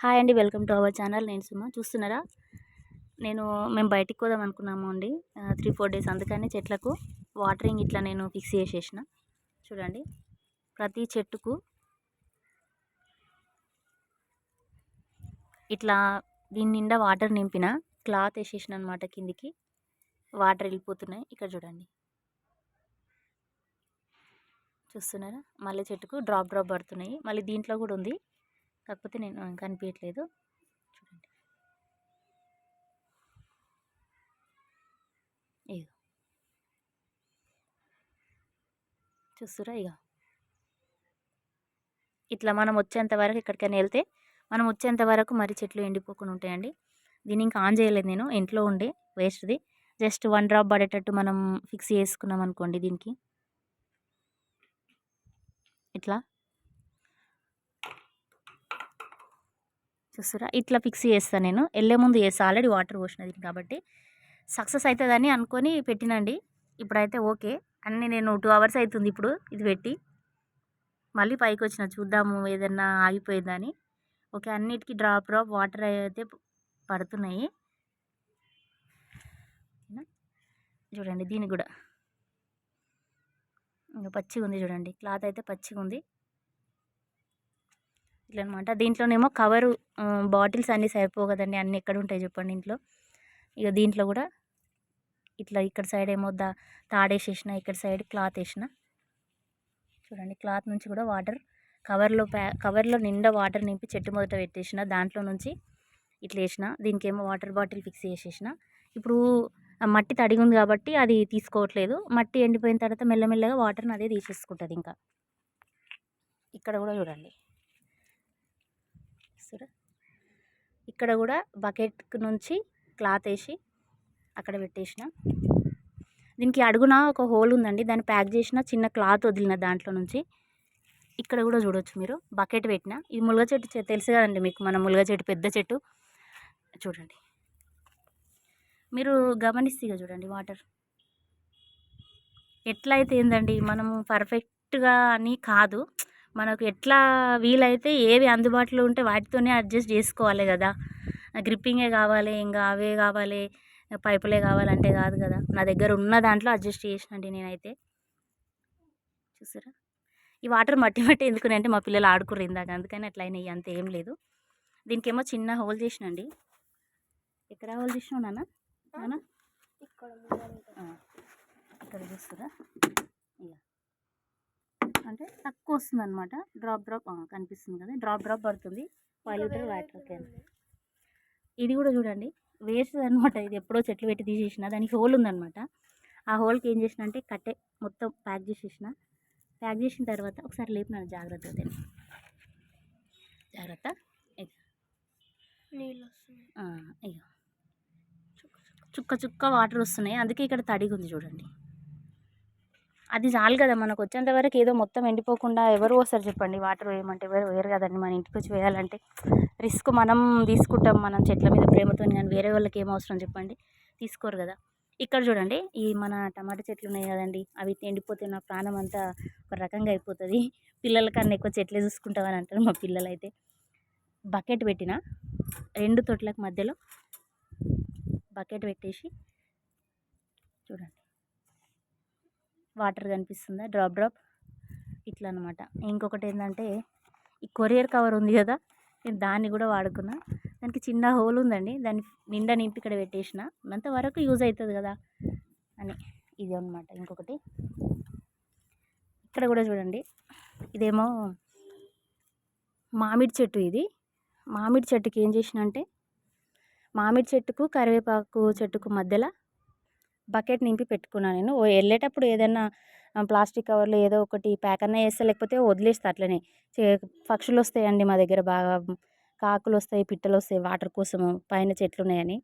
Hi అండి. Welcome to our channel. నేను సుమ. చూస్తున్నారా? నేను మేము బయటికి పోదాం అనుకున్నాము అండి. త్రీ ఫోర్ డేస్ అందుకని చెట్లకు వాటరింగ్ ఇట్లా నేను ఫిక్స్ చేసేసిన. చూడండి. ప్రతి చెట్టుకు ఇట్లా దీని నిండా వాటర్ నింపిన క్లాత్ వేసేసిన అనమాట కిందికి. వాటర్ వెళ్ళిపోతున్నాయి. ఇక్కడ చూడండి. చూస్తున్నారా? మళ్ళీ చెట్టుకు డ్రాప్ డ్రాప్ పడుతున్నాయి. మళ్ళీ దీంట్లో కూడా ఉంది. కాకపోతే నేను కనిపించట్లేదు చూడండి. ఇక చూస్తురా ఇక ఇట్లా మనం వచ్చేంత వరకు ఎక్కడికైనా వెళ్తే మనం వచ్చేంత వరకు మరి చెట్లు ఎండిపోకుండా ఉంటాయండి. దీన్ని ఇంకా ఆన్ చేయలేదు నేను ఇంట్లో ఉండే వేస్ట్ది. జస్ట్ వన్ డ్రాప్ పడేటట్టు మనం ఫిక్స్ చేసుకున్నాం అనుకోండి దీనికి. ఇట్లా. చూస్తారా? ఇట్లా ఫిక్స్ చేస్తాను నేను. వెళ్ళే ముందు చేస్తాను ఆల్రెడీ వాటర్ పోసినది కాబట్టి. సక్సెస్ అవుతుందని అనుకొని పెట్టినండి. ఇప్పుడైతే ఓకే. అన్నీ నేను టూ అవర్స్ అవుతుంది ఇప్పుడు. ఇది పెట్టి. మళ్ళీ పైకి వచ్చిన చూద్దాము ఏదన్నా ఆగిపోయిందని. ఓకే అన్నిటికీ డ్రాప్ డ్రాప్ వాటర్ అయితే పడుతున్నాయి. చూడండి దీనికి కూడా. ఇంకా పచ్చిగా ఉంది చూడండి. క్లాత్ అయితే పచ్చిగా ఉంది ఇట్లా అనమాట దీంట్లోనేమో కవరు బాటిల్స్ అన్నీ సరిపోవు కదండి అన్నీ ఎక్కడ ఉంటాయి చెప్పండి ఇంట్లో. ఇక దీంట్లో కూడా ఇట్లా ఇక్కడ సైడ్ ఏమో దా తాడేసేసిన ఇక్కడ సైడ్ క్లాత్ వేసిన చూడండి క్లాత్ నుంచి కూడా వాటర్ కవర్లో ప్యా కవర్లో నిండా వాటర్ నింపి చెట్టు మొదట పెట్టేసిన. దాంట్లో నుంచి ఇట్లా వేసిన దీనికేమో వాటర్ బాటిల్ ఫిక్స్ చేసేసిన. ఇప్పుడు మట్టి తడిగి ఉంది కాబట్టి అది తీసుకోవట్లేదు. మట్టి ఎండిపోయిన తర్వాత మెల్లమెల్లగా వాటర్ని అదే తీసేసుకుంటుంది ఇంకా. ఇక్కడ కూడా చూడండి. చూస్తారా? ఇక్కడ కూడా బకెట్ నుంచి క్లాత్ వేసి అక్కడ పెట్టేసిన. దీనికి అడుగున ఒక హోల్ ఉందండి. దాన్ని ప్యాక్ చేసిన చిన్న క్లాత్ వదిలిన దాంట్లో నుంచి ఇక్కడ కూడా చూడవచ్చు మీరు. బకెట్ పెట్టిన. ఇది ములగ చెట్టు తెలుసు కదండి మీకు. మన ములగ చెట్టు పెద్ద చెట్టు. చూడండి. మీరు గమనిస్తే చూడండి వాటర్. ఎట్లయితే ఏందండి మనము పర్ఫెక్ట్గా అని కాదు. మనకు ఎట్లా వీలైతే ఏవి అందుబాటులో ఉంటే వాటితోనే అడ్జస్ట్ చేసుకోవాలి కదా. గ్రిప్పింగే కావాలి ఇంకా అవే కావాలి పైపులే కావాలంటే కాదు కదా. నా దగ్గర ఉన్న దాంట్లో అడ్జస్ట్ చేసినండి నేనైతే. చూసారా? ఈ వాటర్ మట్టి మట్టి ఎందుకు అంటే మా పిల్లలు ఆడుకుర్రు ఇందాక. అందుకని అట్లా అయినాయి. అంత ఏం లేదు. దీనికేమో చిన్న హోల్ చేసినండి ఎక్కడ హోల్ చేసినావు నాన్న? నాన్న? ఇక్కడ చూస్తారా ఇక అంటే తక్కువ వస్తుంది అనమాట డ్రాప్ డ్రాప్ కనిపిస్తుంది కదా. డ్రాప్ డ్రాప్ పడుతుంది. ఫైవ్ లీటర్ వాటర్ క్యాన్ ఇది కూడా చూడండి. వేస్ట్ అనమాట ఇది ఎప్పుడో చెట్లు పెట్టి తీసేసిన. దానికి హోల్ ఉందనమాట ఆ హోల్కి ఏం చేసిన అంటే కట్టే మొత్తం ప్యాక్ చేసేసిన. ప్యాక్ చేసిన తర్వాత ఒకసారి లేపినాను జాగ్రత్త. జాగ్రత్త నీళ్ళు ఇక చుక్క చుక్క. వాటర్ వస్తున్నాయి. అందుకే ఇక్కడ తడిగా ఉంది చూడండి. అది చాలు కదా మనకు వచ్చేంతవరకు ఏదో మొత్తం ఎండిపోకుండా ఎవరు వస్తారు చెప్పండి? వాటర్ వేయమంటే ఎవరు వేయరు కదండి? మన ఇంటికి వచ్చి వేయాలంటే రిస్క్ మనం తీసుకుంటాం. మనం చెట్ల మీద ప్రేమతో కానీ వేరే వాళ్ళకి ఏం అవసరం చెప్పండి? తీసుకోరు కదా. ఇక్కడ చూడండి ఈ మన టమాటా చెట్లు ఉన్నాయి కదండి. అవి ఎండిపోతే నా ప్రాణం అంతా ఒక రకంగా అయిపోతుంది. పిల్లల కన్నా ఎక్కువ చెట్లే చూసుకుంటామని అంటారు మా పిల్లలు అయితే బకెట్ పెట్టిన రెండు తొట్లకు మధ్యలో బకెట్ పెట్టేసి చూడండి. వాటర్ కనిపిస్తుందా? Drop drop. ఇట్లా అనమాట ఇంకొకటి ఏంటంటే ఈ కొరియర్ కవర్ ఉంది కదా నేను దాన్ని కూడా వాడుకున్నా. దానికి చిన్న హోల్ ఉందండి. దాన్ని నిండా నింపి ఇక్కడ పెట్టేసిన. అంతవరకు యూజ్ అవుతుంది కదా అని. ఇది అనమాట ఇంకొకటి. ఇక్కడ కూడా చూడండి. ఇదేమో మామిడి చెట్టు ఇది. మామిడి చెట్టుకి ఏం చేసిన అంటే మామిడి చెట్టుకు కరివేపాకు చెట్టుకు మధ్యలో బకెట్ నింపి పెట్టుకున్నాను నేను. వెళ్ళేటప్పుడు ఏదైనా ప్లాస్టిక్ కవర్లో ఏదో ఒకటి ప్యాక్ అన్న చేస్తా లేకపోతే వదిలేస్తా అట్లనే. పక్షులు వస్తాయండి మా దగ్గర బాగా. కాకులు వస్తాయి పిట్టలు వస్తాయి వాటర్ కోసము పైన చెట్లు ఉన్నాయని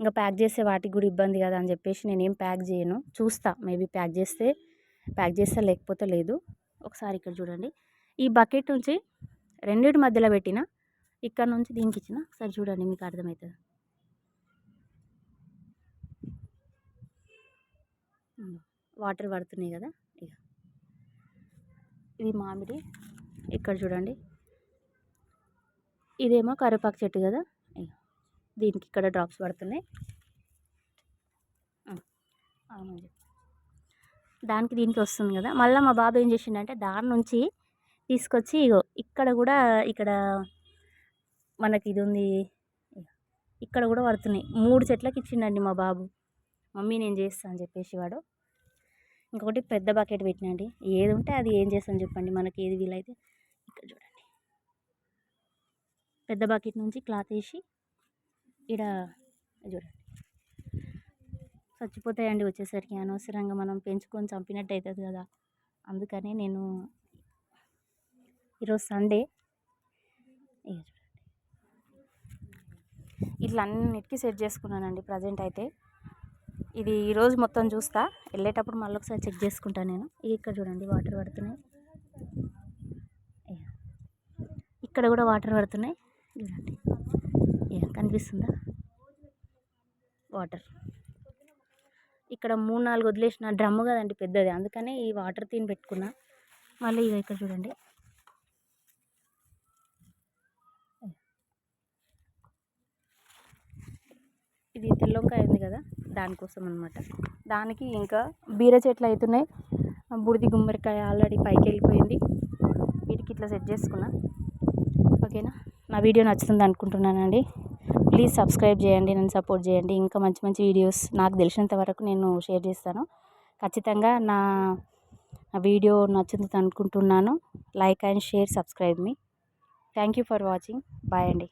ఇంకా ప్యాక్ చేస్తే వాటికి కూడా ఇబ్బంది కదా అని చెప్పేసి నేనేం ప్యాక్ చేయను. చూస్తా మేబీ ప్యాక్ చేస్తే ప్యాక్ చేస్తా లేకపోతే లేదు. ఒకసారి ఇక్కడ చూడండి. ఈ బకెట్ నుంచి రెండింటి మధ్యలో పెట్టిన ఇక్కడ నుంచి దీనికి ఇచ్చిన ఒకసారి చూడండి మీకు అర్థమవుతుంది వాటర్ పడుతున్నాయి కదా ఇక ఇది మామిడి ఇక్కడ చూడండి. ఇదేమో కరివేపాకు చెట్టు కదా దీనికి ఇక్కడ డ్రాప్స్ పడుతున్నాయి. అవునండి. దానికి దీనికి వస్తుంది కదా. మళ్ళీ మా బాబు ఏం చేసిండంటే దాని నుంచి తీసుకొచ్చి ఇగో ఇక్కడ కూడా ఇక్కడ మనకి ఇది ఉంది ఇక్కడ కూడా పడుతున్నాయి. మూడు చెట్లకి ఇచ్చిండండి మా బాబు. మమ్మీ నేను చేస్తా అని చెప్పేసి వాడు. ఇంకొకటి పెద్ద బకెట్ పెట్టినండి. ఏది ఉంటే అది ఏం చేస్తాను చెప్పండి. మనకి ఏది వీలైతే ఇక్కడ చూడండి. పెద్ద బకెట్ నుంచి క్లాత్ వేసి ఈడ చూడండి. చచ్చిపోతాయండి వచ్చేసరికి. అనవసరంగా మనం పెంచుకొని చంపినట్టు అవుతుంది కదా. అందుకని నేను ఈరోజు సండే ఇక చూడండి. ఇట్లా అన్నిటికీ సెట్ చేసుకున్నానండి ప్రజెంట్ అయితే. ఇది ఈరోజు మొత్తం చూస్తా. వెళ్ళేటప్పుడు మళ్ళీ ఒకసారి చెక్ చేసుకుంటాను నేను. ఇక్కడ చూడండి వాటర్ పడుతున్నాయి. ఇక్కడ కూడా వాటర్ పడుతున్నాయి. చూడండి. కనిపిస్తుందా? వాటర్. ఇక్కడ మూడు నాలుగు వదిలేసిన. డ్రమ్ము కదండి పెద్దది. అందుకనే ఈ వాటర్ తీని పెట్టుకున్నా. మళ్ళీ ఇక ఇక్కడ చూడండి. ఇది తెల్లొంకాయ ఉంది కదా? దానికోసం అనమాట దానికి ఇంకా బీర చెట్లు అవుతున్నాయి బుడిది గుమ్మడికాయ ఆల్రెడీ పైకి వెళ్ళిపోయింది వీటికి ఇట్లా సెట్ చేసుకున్నా. ఓకేనా? నా వీడియో నచ్చుతుంది అనుకుంటున్నానండి. ప్లీజ్ సబ్స్క్రైబ్ చేయండి నన్ను సపోర్ట్ చేయండి. ఇంకా మంచి మంచి వీడియోస్ నాకు తెలిసినంత వరకు నేను షేర్ చేస్తాను. ఖచ్చితంగా నా వీడియో నచ్చుతుంది అనుకుంటున్నాను. Like and share subscribe me. Thank you for watching. Bye అండి.